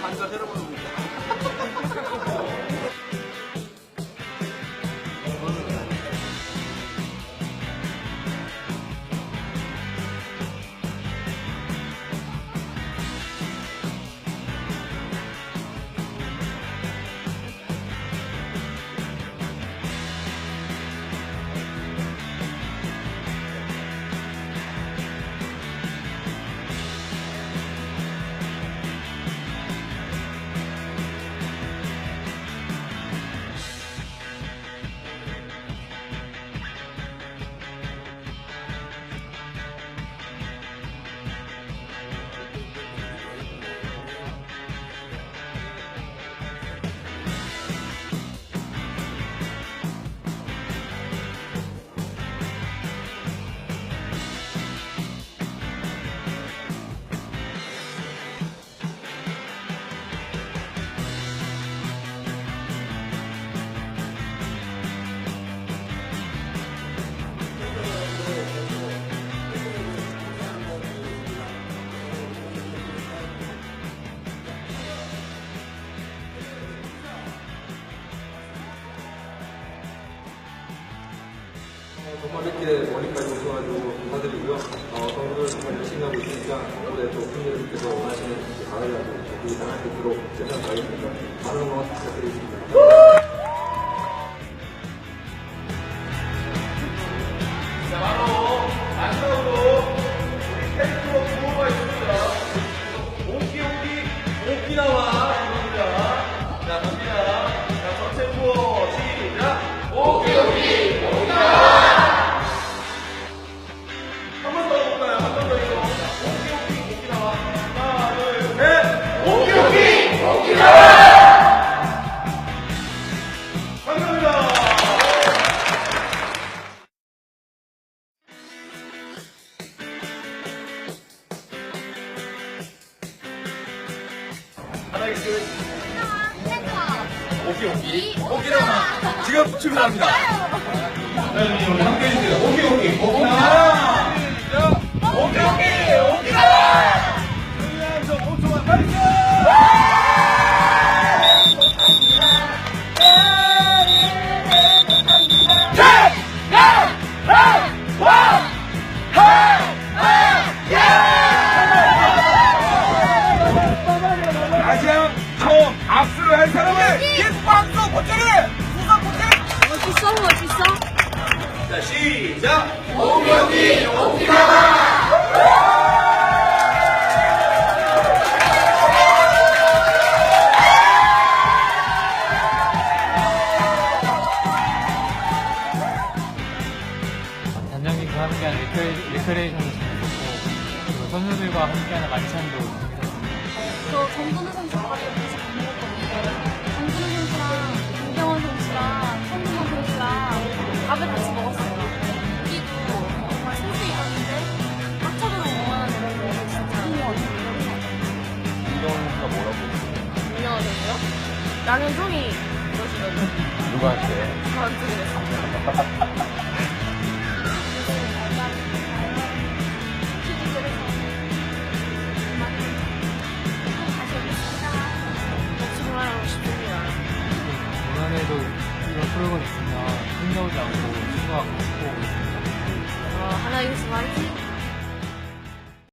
반가 때려버리고 이렇게 멀리까지 오셔가지고 감사드리고요. 어, 선수들 정말 열심히 하고 있으니까 올해 또 팬여러분께서 원하시는 우리 다 있도록 최선을 다하겠습니다. 많은 오키 오키 오키나와 지금 출발합니다. 네, 우리 함께 해주세요. 오키 오키 오키 멋있어, 멋있어. 자 시작 단장님과 함께하는 리크레, 리크레이션도 재밌었고 그리고 선수들과 함께하는 만찬도 재밌었습니다. 저 정근우 선수 아까 여기서 밥 먹었거든요. 나는 형이 그러시거든요. 누구한테 저한테. 내년에도 이런 프로그램 있으면 힘겨우지 않고 보고 있습니다. 어, 하나 이기스 화이팅!